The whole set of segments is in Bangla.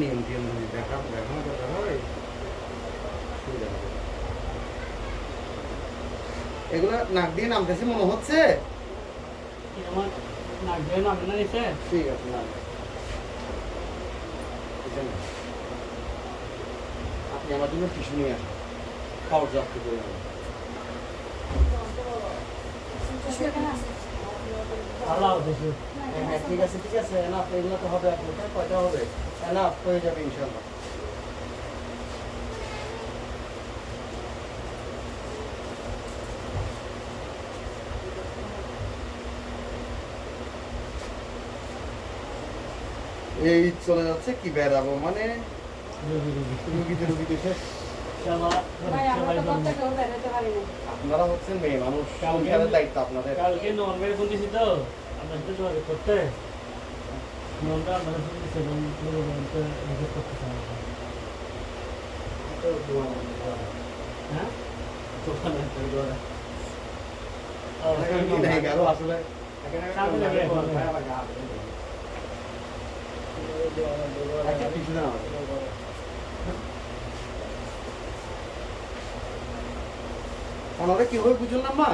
নিয়ম টিয়ম দেখা দেখানো দরকার হয় এগুলো নাক দিয়ে নামতেছে মনে হচ্ছে? নাক দিয়ে নামে না নিচে ঠিক আছে না আপনি আমার জন্য টিস্যু নিয়ে আসুন। খাওয়ার যাত্রা করে নেবেন। আল্লাহ হ্যাঁ হ্যাঁ, ঠিক আছে ঠিক আছে না এগুলো তো হবে আপনার কয়টা হবে? না হয়ে যাবে ইনশাল্লাহ এই চলে যাচ্ছে কি বেড়াবো মানে? রুগী রুগী। রুগীতে রুগীতে শেষ। আপনারা হচ্ছেন মেয়ে মানুষ। সংসারের দায়িত্ব আপনাদের। কালকে নর্মের ফোন দিছি তো। আপনার সাথে যোগাযোগ করতে। নর্মটা আপনার ফোন দিছে পুরো করতে চাই হ্যাঁ আসলে। একটা টিস্যু দেন ওনারা কি হয়ে বুঝুন না মা?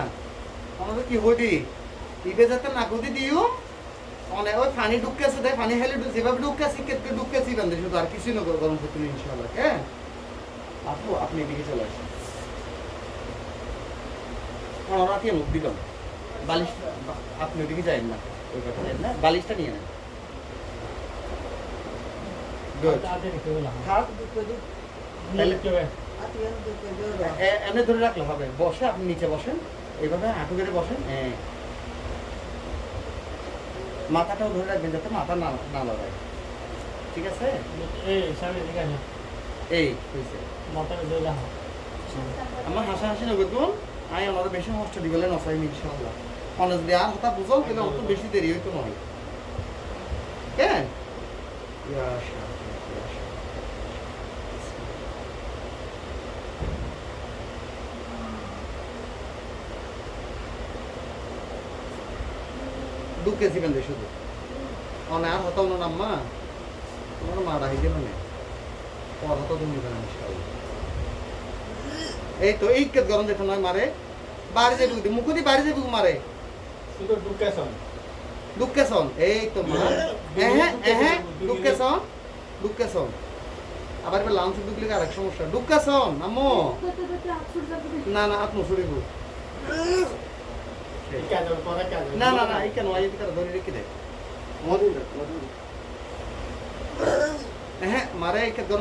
ওনারা কি হই দি? ইবে যাতে না কদি দিও অনেক ওই পানি ঢুকেছে দেয় পানি হেলে যেভাবে ঢুকেছি কেটে ঢুকেছি বান্ধে শুধু আর কিছুই না গরম করতে ইনশাল্লাহ হ্যাঁ আপু আপনি এদিকে চলে আসেন। ওনারা কি মুখ দিলাম বালিশ আপনি ওদিকে যাই না ওই কথা না বালিশটা নিয়ে নেন। Good. হাতে রেখে দিলাম এমনি ধরে রাখলে হবে। বসে আপনি নিচে বসেন। এইভাবে হাঁটু কেটে বসেন। হ্যাঁ। মাথাটাও ধরে রাখবেন যাতে মাথা না না লাগায় ঠিক আছে? এই হয়েছে। মাথাটা রাখো। আমার হাসা হাসি গুণ আমি আমাদের বেশি কষ্ট দি বলে নসাই ইনশাআল্লাহ। আর হতা বুঝল তাহলে অত বেশি দেরি হইতো নয়। কেন ইয়া শাহ, ইয়া শাহ। দু কেজি বেঁধে শুধু। অনে আর হতো না নাম্মা তোমার মা রাহি দিল না। পর হতো তুমি ইনশাআল্লাহ এই তো এই কেত গরম দেখো নয় মারে। বাড়ি যাবি উদি মুকুদি বাড়ি যাবি মারে? শুধু ঢুকেছন দুঃখেছন এই তো মা। এহে এহে দুঃখেছন দুঃখেছন আবার এবার লাঞ্চ দুখলে আরেক সমস্যা? দুঃখেছন আম্মু। না না আত্ম সরিব না না না এই কেন এই দিকে ধরে রেখে দে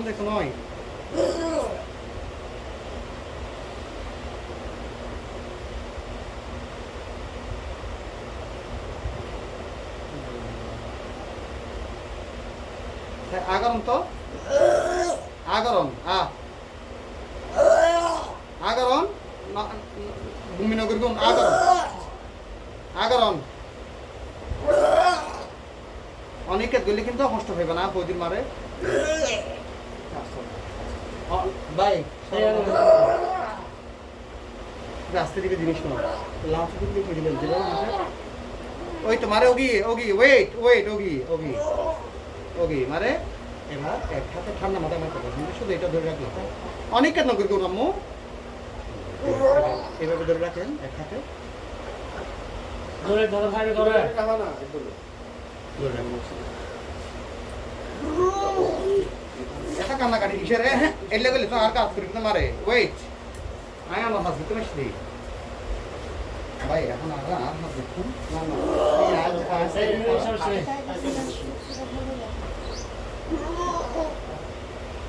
দেখো নয় আগরম তো আগরম আ আগরম ভূমিনগর গুণ আগরম আগরম অনেকে গলি কিন্তু কষ্ট পাইবে না, বৌদির মারে। রাস্তা দিকে ওই মারে Oggy Oggy wait wait Oggy Oggy ওকে মারে। এবার এক হাতে ঠান্ডা মাথা মাথা কিন্তু শুধু এটা ধরে রাখলাম। অনেক কেন করে করুন আম্মু এভাবে ধরে রাখেন এক হাতে। ধরে ধরে। এটা হ্যাঁ এলে গেলে তো আর কাজ মারে। ওয়েট আয় আমার হাত দিতে মেশি ভাই এখন আর আর হাত দেখুন না। না এই আজ আজ এই সমস্যা নেই।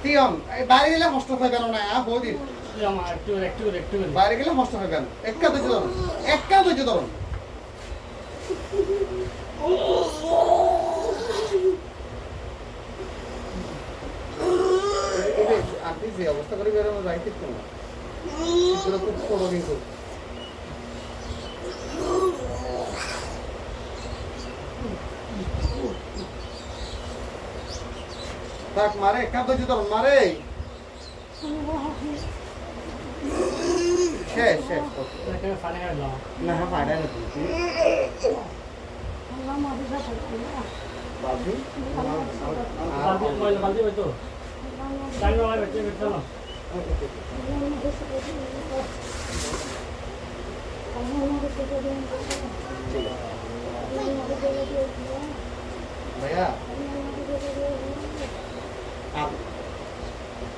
তিয়ন এই বাইরে গেলে কষ্ট না তুই আমার একটু একটু একটু বাইরে গেলে কষ্ট পাইবেন একা ধৈর্য ধরুন একা ধৈর্য ধরুন এই যে আপনি যে অবস্থা করে বেরোনো যাইতে তো না। খুব ছোট কিন্তু। মারে ধৈর্য ধরুন মারে। শেষ শেষ না হ্যাঁ ফায়দা নেই বাবু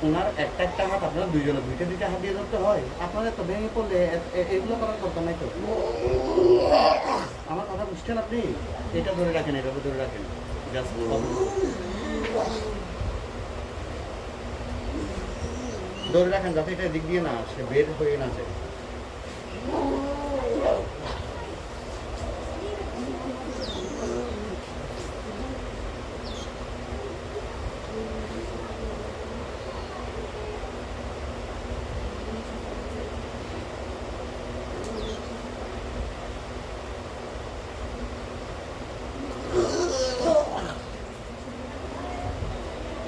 ওনার একটা একটা হাত আপনার দুইজনে দুইটা দুইটা হাত দিয়ে ধরতে হয়। আপনার এত ভেঙে পড়লে এগুলো করার দরকার নাই তো? আমার কথা বুঝছেন আপনি? এটা ধরে রাখেন এটাকে ধরে রাখেন। ধরে রাখেন যাতে এটা দিক দিয়ে না আসে, বের হয়ে না যায়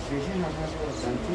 বেশি হাসাহাসি করছে আন্টি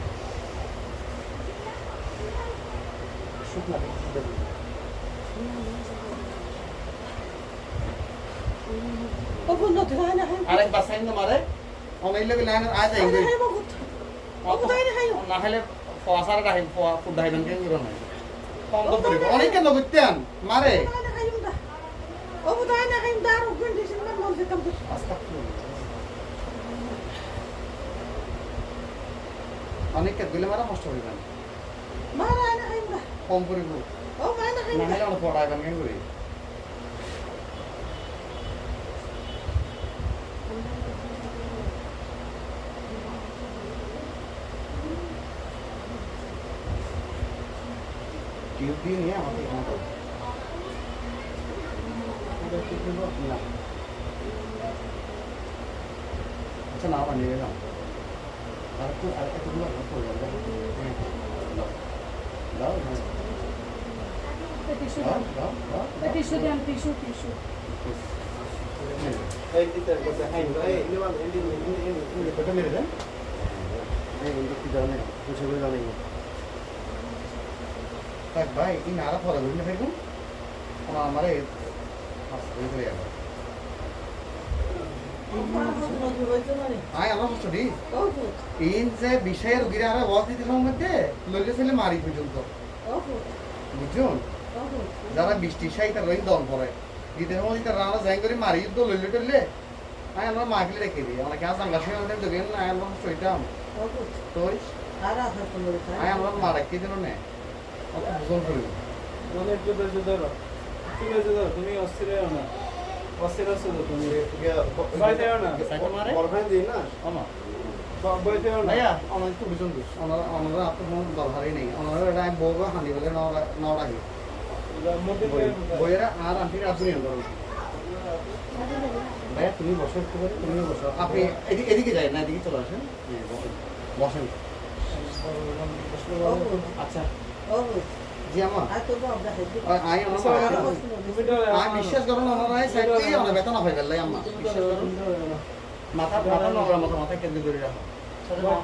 অনেক লোক লাইন আয় যাই না হলে ফসার রাহিম ফুড ডাইবেন কেন করো না কম তো পড়িব অনেক কেন বুঝতেন মারে। অনেক কে দিলে মারা কষ্ট হইবেন কম পড়িব না হলে অনেক পড়াইবেন কেন করি টিউব দিয়ে নিয়ে আমাকে এখানে করো এটা কি করব? না। আচ্ছা না বানিয়ে গেলাম আর একটু আর একটু হ্যাঁ। দাও। দাও হ্যাঁ। দাও দাও দাও। টিস্যু দেন টিস্যু টিস্যু। মেরে দেন। থাক ভাই এই নাড়া ফলা বুঝলে ফেলুন আমার যাবে। আয় আমার হচ্ছি ইন যে বিষয়ে রুগীরা আরে ওয়াজ দিতে মধ্যে লইলে ছেলে মারি পর্যন্ত। বুঝুন যারা বৃষ্টি সাই তার রহিন দল পরে দিতে সময় তার রান্না যাই করে মারি তো লইলে টইলে আয় আমরা মাগলে রেখে দিই। আমরা কেন সাঙ্গা শুনে আমাদের দেবেন না আমরা সইতাম তো আয় আমরা মা রাখি দিল না। মনে তুমি অস্থির না। আর আপনি আপনি ভাইয়া তুমি বসো একটু করে তুমি বসো। আপনি এদিকে এদিকে যাই না এদিকে চলে আসেন। হ্যাঁ, বসেন। আচ্ছা। জি আমা আই আমি বিশ্বাস করুন ওনারা সাইড দিয়ে অনেক বেতন পাই গেল আম্মা। বিশ্বাস করুন মাথা মাথা নগর মাথা মাথা কেন্দ্র করে রাখো।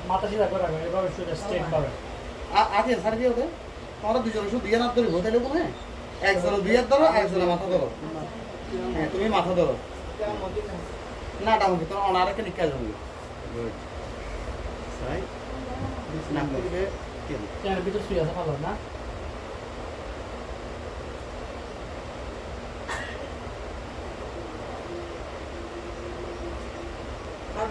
মাথা সিধা করে রাখবেন এভাবে শুধু স্ট্রেট আ- আছে স্যার ওদের দুজনে শুধু দুই হাত ধরবো তাহলে কোনো একজনে দুই হাত ধরো একজনে মাথা ধরো। হ্যাঁ তুমি মাথা ধরো। না ডাউন তোমার অনারেকে নিকা যাবে। সাই না করবে কেন? চেয়ারের ভিতর শুয়ে আছে ভালো না?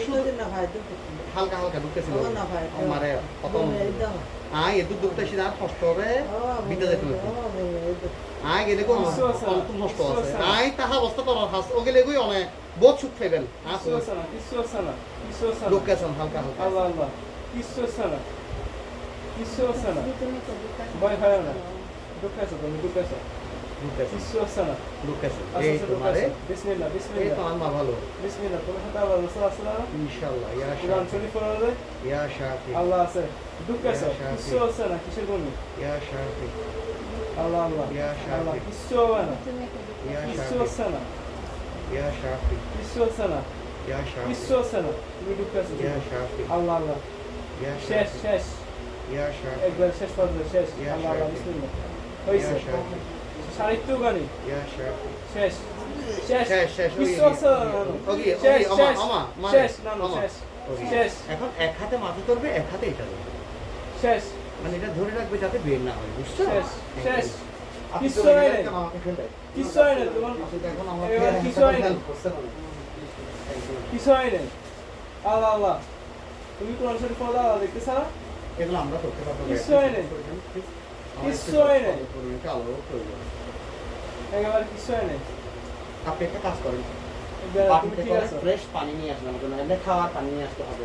শুধু দে হালকা হালকা ঢুকেছিল ও না ভাই, ও। মারে প্রথম আই কষ্ট বিটা যেতে হতো আই গেলে আছে। আছে আছে তাহা অবস্থা তোর হাস ও গেলে গই অনেক? বহুত সুখ খাইবেন আস কিছু আছে না কিছু আছে না কিছু আছে না। ঢুকেছেন হালকা হালকা। আল্লাহ আল্লাহ কিছু আছে না কিছু আছে না। ভয় হয় না। ঢুকেছো তুমি ঢুকেছো ঢুকেছেন কিছু আছে। না ঢুকেছেন আচ্ছা এই আচ্ছা তোমারে ঢুকেছো বিসমিল্লাহ এই বিসমিল্লাহ তো আমার ভালো বিসমিল্লাহ তোমার সাথে আল্লাহ রাসূল আসসালাম ইনশাআল্লাহ ইয়া কোরআন শাফি শরীফ পড়লে ইয়া শাফি আল্লাহ আছে ঢুকেছো ইয়া শাফি। কিছু আছে না কিসের বমি ইয়া শাফি আল্লাহ আল্লাহ ইয়া শাফি। আল্লাহ কিছু হবে না ইয়া কিছু শাফি আছে না ইয়া শাফি কিছু আছে না ইয়া শাফি কিছু আছে না তুমি ঢুকেছো ইয়া শাফি আল্লাহ আল্লাহ ইয়া শেষ শাফি শেষ ইয়া শাফি একবার শেষ পর্যন্ত শেষ ইয়া আল্লাহ আল্লাহ শাফি। বিসমিল্লাহ ইয়া সাহিত্য গানি? শেষ। শেষ। শেষ শেষ কিছু আছে না, না, না। ওকে শেষ শেষ শেষ না না আমা। শেষ। এখন এক হাতে মাথা ধরবে এক হাতে এটা ধরবে। শেষ। মানে এটা ধরে রাখবে যাতে বের না হয় বুঝছ? শেষ শেষ। হয় ফেলবে? কিছু হয় না তোমার কিছু হয় না। কিছু হয় নাই। আল্লাহ আল্লাহ। তুমি কোরআন শরীফ পড়া এগুলো আমরা করতে পারব। না। কিচ্ছু হয় নাই। হয় নাই। আলোও প্রয়োজন। একেবারে কিছু হয় নাই আপনি একটা কাজ করেন ফ্রেশ পানি নিয়ে আসবেন আমাদের জন্য খাওয়ার পানি নিয়ে আসতে হবে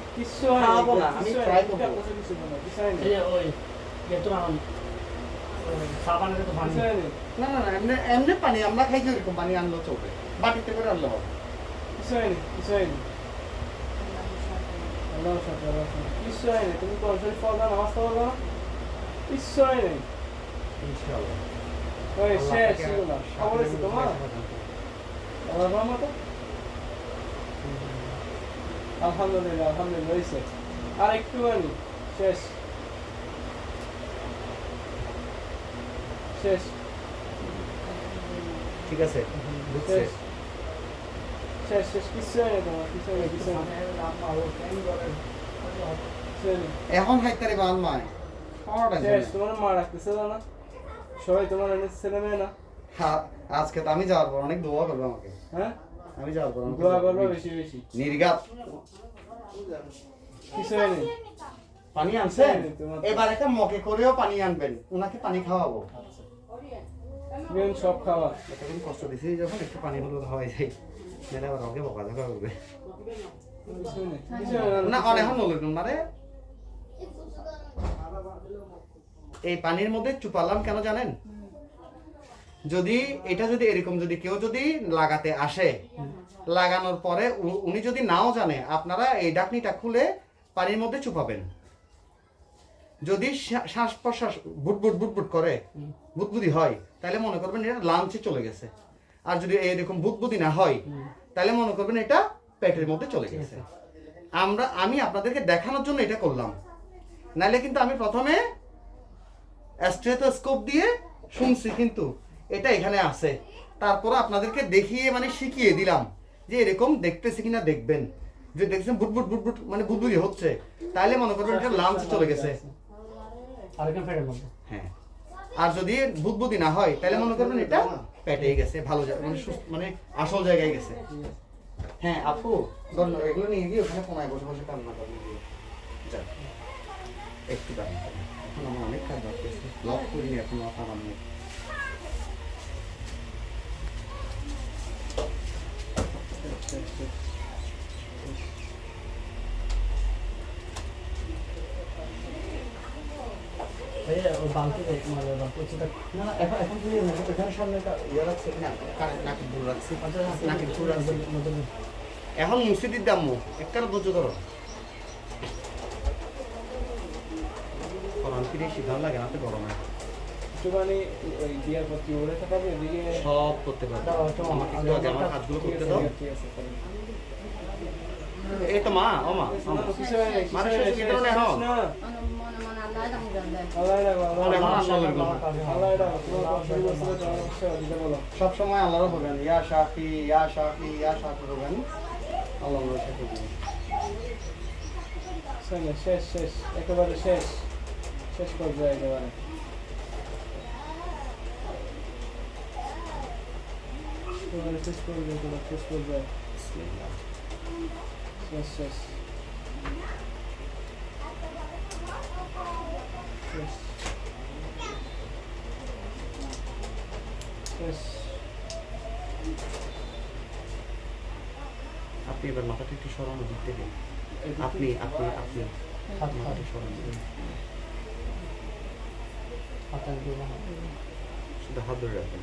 খাওয়াবো না, আমি। করব। কিছু কিছু না, কিছু ওই সাবানের তো পানি কিছু না এমনি এমনি পানি আমরা খাই যে ওরকম পানি আনলেও চলবে বাটিতে করে আনলে হবে কিছু হয় নাই কিছু হয় আল্লাহ সাথে আল্লাহ কিছু তুমি শরীফ পড়া নামাজ পড়া না কিচ্ছু হয় নাই ইনশাআল্লাহ। ওই শেষ এগুলো। খবর আছে সামনে তোমার? আল্লাহ রহমতে। আলহামদুলিল্লাহ আলহামদুলিল্লাহ হয়েছে। আর একটু আনি শেষ। শেষ। ঠিক আছে শেষ। শেষ শেষ কিছু হয় না তোমার কিছু হয় না কিছু হয় না কিছু হয় না। এখন হাইতারে বান মায় শেষ তোমার মা রাখতেছে না সবাই তোমার এনে ছেলে মেয়ে না? হ্যাঁ আজকে তো আমি যাওয়ার পর অনেক দোয়া করবে আমাকে। হ্যাঁ? আমি যাওয়ার পর দোয়া করবে বেশি বেশি। নির্গাত কিছু হয় না পানি আনছেন? এবার একটা মকে করেও পানি আনবেন ওনাকে পানি খাওয়াবো। মেন সব খাওয়া। এতদিন কষ্ট দিছি যখন একটু পানি হলো খাওয়াই যাই নাহলে আবার আমাকে বকা ঝকা করবে না অনেক নলুন মানে এই পানির মধ্যে চুপালাম কেন জানেন? যদি এটা যদি এরকম যদি কেউ যদি লাগাতে আসে লাগানোর পরে উনি যদি নাও জানে আপনারা এই ডাকনিটা খুলে পানির মধ্যে চুপাবেন। যদি শ্বাস প্রশ্বাস বুটবুট বুটবুট করে বুদবুদি হয় তাহলে মনে করবেন এটা লাঞ্চে চলে গেছে। আর যদি এরকম বুদবুদি না হয় তাহলে মনে করবেন এটা পেটের মধ্যে চলে গেছে। আমরা আমি আপনাদেরকে দেখানোর জন্য এটা করলাম। নাহলে কিন্তু আমি প্রথমে স্টেথোস্কোপ দিয়ে শুনছি কিন্তু এটা এখানে আছে। তারপর আপনাদেরকে দেখিয়ে মানে শিখিয়ে দিলাম যে এরকম দেখতেছি কিনা দেখবেন। যে দেখছেন বুটবুট বুটবুট মানে বুদবুদি হচ্ছে। তাহলে মনে করবেন এটা লাঞ্চ চলে গেছে। হ্যাঁ। আর যদি বুদবুদি না হয় তাহলে মনে করবেন এটা পেটেই গেছে ভালো জায়গা মানে সুস্থ- মানে আসল জায়গায় গেছে। হ্যাঁ আপু ধন্য এগুলো নিয়ে গিয়ে ওখানে কোনায় বসে বসে কান্না করবে যাক একটু দাঁড়ান। এখন আমার অনেক কাজ বাকি আছে। লক করিনি এখনও ওই বালতিতে মানে এখন এখন তুমি এখানে সামনে ইয়ে রাখছে। নাকি দূর রাখছি। নাকি দূর রাখছি। এখন মুসিদির দাম একটা ধৈর্য ধরো। ফিরে সিদ্ধান্ত লাগে না তো গরমে একটুখানি ওই বিয়ার পর কি এদিকে সব করতে পারবে দাও, একটু আগে আমার কাজগুলো করতে দাও ঠিক আছে, ঠিক আছে। এই তো মা ও মা ও মা। কিছু হয় নাই, কিছু মানে হয় নাই, শেষ শেষ, ভিতরে নেও। শেষ না। আল্লাহ রাখো, আল্লাহ অনেক রাখো। আসলে এরকম। আল্লাহ রাখো, তোমার কষ্ট বলছিলে, তোমার কষ্ট দিতে বলো। সব সময় আল্লাহর হবেন ইয়া শাফি ইয়া শাফি ইয়া শাফি হবেন আল্লাহ শেষ শেষ একেবারে শেষ শেষ পর্যায়ে একেবারে একেবারে শেষ পর্যায়ে একেবারে শেষ পর্যায়ে শেষ শেষ শেষ শেষ আপনি এবার মাথাটা একটু সরানো দিক থেকে। আপনি আপনি আপনি। হাত মাথাটা সরানো হাতের শুধু হাত ধরে রাখবেন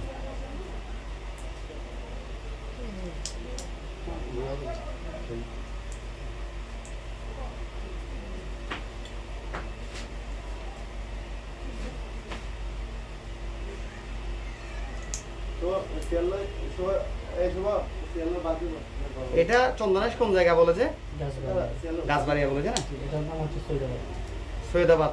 এটা চন্দনেশ কোন জায়গা বলেছে গাছবাড়িয়া। বলেছে না? এটার নাম হচ্ছে সৈদাবাদ। সৈয়দাবাদ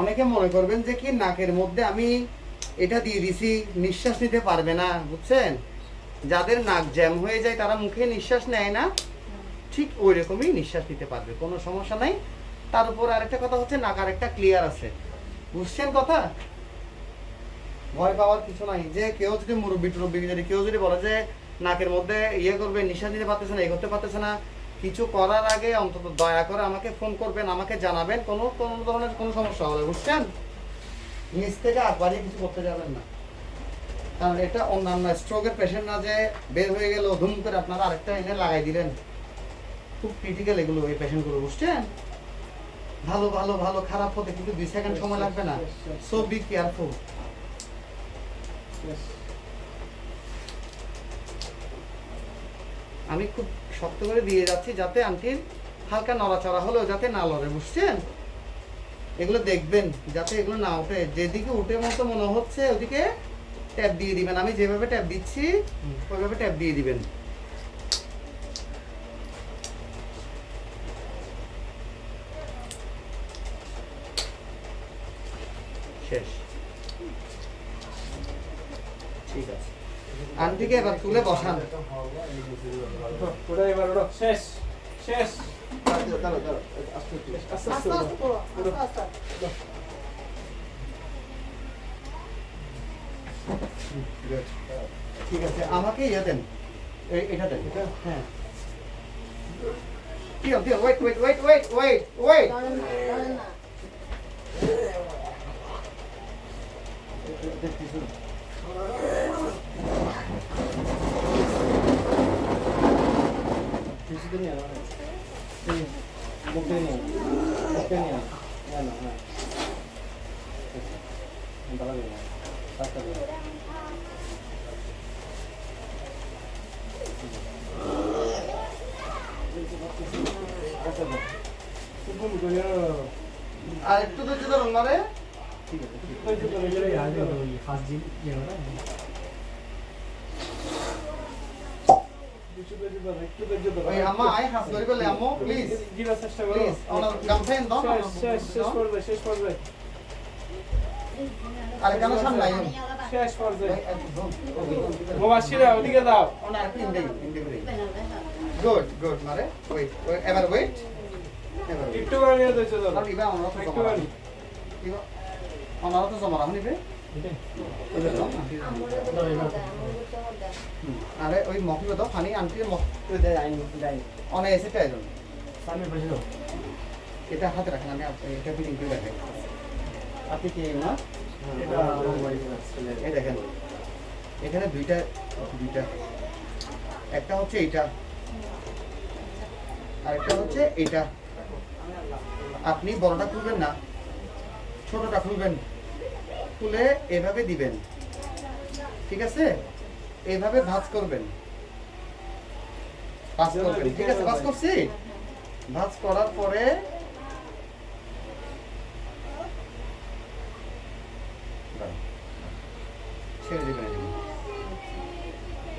অনেকে মনে করবেন যে কি, নাকের মধ্যে আমি এটা দিয়ে দিছি, নিঃশ্বাস নিতে পারবে না, বুঝছেন? যাদের নাক জ্যাম হয়ে যায়, তারা মুখে নিঃশ্বাস নেয় না। ঠিক ওই রকমই নিঃশ্বাস নিতে পারবে, কোনো সমস্যা নাই। তার উপর আরেকটা কথা হচ্ছে, নাক আরেকটা ক্লিয়ার আছে। বুঝছেন কথা? ভয় পাওয়ার কিছু নাই। যে কেউ যদি মুরব্বী টুরব্বী যদি কেউ যদি বলে যে নাকের মধ্যে ইয়ে করবে, নিঃশ্বাস নিতে পারতেছে না এগোতে পারতেছে না কিছু করার আগে অন্তত দয়া করে আমাকে ফোন করবেন আমাকে জানাবেন। কোনো কোনো ধরনের কোনো সমস্যা হবে বুঝছেন? নিজ থেকে আকবারই কিছু করতে যাবেন না। কারণ এটা অন্যান্য স্ট্রোকের পেশেন্ট না যে বের হয়ে গেল ধুম করে আপনারা আরেকটা এনে লাগাই দিলেন। খুব ক্রিটিক্যাল এগুলো এই পেশেন্টগুলো বুঝছেন? ভালো ভালো ভালো খারাপ হতে কিন্তু দুই সেকেন্ড সময় লাগবে না। সো বি কেয়ারফুল আমি খুব শক্ত করে দিয়ে যাচ্ছি যাতে আন্টির হালকা নড়াচড়া হলেও যাতে না লড়ে, বুঝছেন? এগুলো দেখবেন, যাতে এগুলো না ওঠে। যেদিকে উঠে মতো মনে হচ্ছে, ওদিকে ট্যাপ দিয়ে দিবেন। আমি যেভাবে ট্যাপ দিচ্ছি, ওইভাবে ট্যাপ দিয়ে দিবেন। শেষ ঠিক আছে আন্টিকে এবার তুলে বসান। ওটা এবার ওটা শেষ ঠিক আছে আমাকে ইয়ে দেন। এই- এটা দেন। হ্যাঁ। কি wait wait wait wait wait ধরেন না ধরেন না কিছু নিয়ে আনো হ্যাঁ হ্যাঁ আচ্ছা আর একটু ধৈর্য ধরুন মারে ঠিক আছে ঠিক গেলে জিম ইয়ে না কিছু ধৈর্য ওই আম্মা আই হাস ধরে বলে আম্মু প্লিজ জিরা চেষ্টা করো ওনার গামছাইন দাও শেষ শেষ শেষ করবে শেষ করবে আর কেন সামনে আইন শেষ করবে একদম ওদিকে দাও ওনার একটু ইন্ডে ইন্ডে গুড গুড মারে ওয়েট এবার ওয়েট wait। একটু করে নিয়ে ধৈর্য ধরো আর ইবা আমরা তো জমা ইবা আমরা তো জমা রাখুন আরে ওই মকিবে দাও ফানি আন্টির মক অনে এসে চাইজন সামনে বসে দাও এটা হাতে রাখেন আমি এটা ফিটিং করে রাখেন। আপনি কি না? এই দেখেন। এখানে দুইটা দুইটা। একটা হচ্ছে এইটা। আরেকটা হচ্ছে এইটা। আপনি বড়টা খুলবেন না ছোটটা খুলবেন। খুলে এভাবে দিবেন। ঠিক আছে? এভাবে ভাঁজ করবেন। ভাঁজ করবেন। ঠিক আছে? ভাঁজ করছি? ভাঁজ করার পরে ছেড়ে দিবেন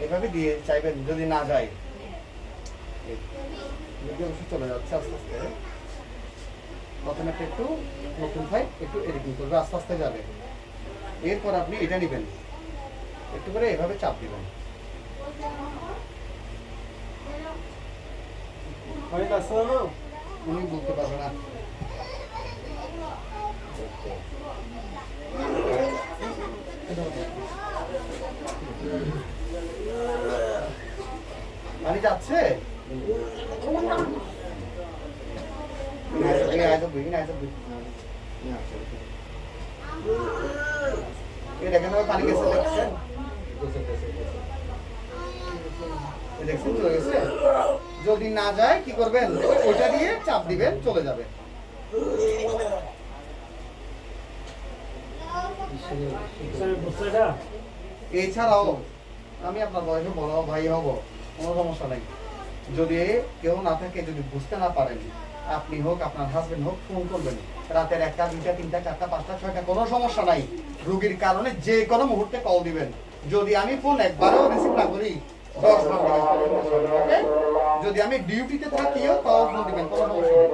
এভাবে দিয়ে চাইবেন যদি না যায়। যদি অবশ্য চলে যাচ্ছে আস্তে আস্তে। প্রথমে একটু নতুন ফাইট একটু এডিটিং করবে আস্তে আস্তে যাবে। এরপর আপনি এটা নেবেন একটু করে এভাবে চাপ দেবেন উনি বলতে পারবে না পানি যাচ্ছে Yeah, I don't believe it. I don't believe it. Yeah, গেছে? চলে যদি না যায়, কি করবেন? ওইটা দিয়ে চাপ দিবেন, চলে যাবে। এছাড়াও, আমি আপনার বয়সে বড় ভাই হব, কোনো সমস্যা নাই। যদি কেউ না থাকে, যদি বুঝতে না পারেন আপনি হোক, আপনার হাজবেন্ড হোক ফোন করবেন। রাতের একটা, দুইটা, তিনটা, চারটা, পাঁচটা, ছয়টা, কোনো সমস্যা নাই। রুগীর কারণে যে কোনো মুহূর্তে কল দিবেন। যদি আমি ফোন একবারও রিসিভ না করি যদি আমি ডিউটিতে থাকিও, তাও ফোন দিবেন, কোনো সমস্যা নেই।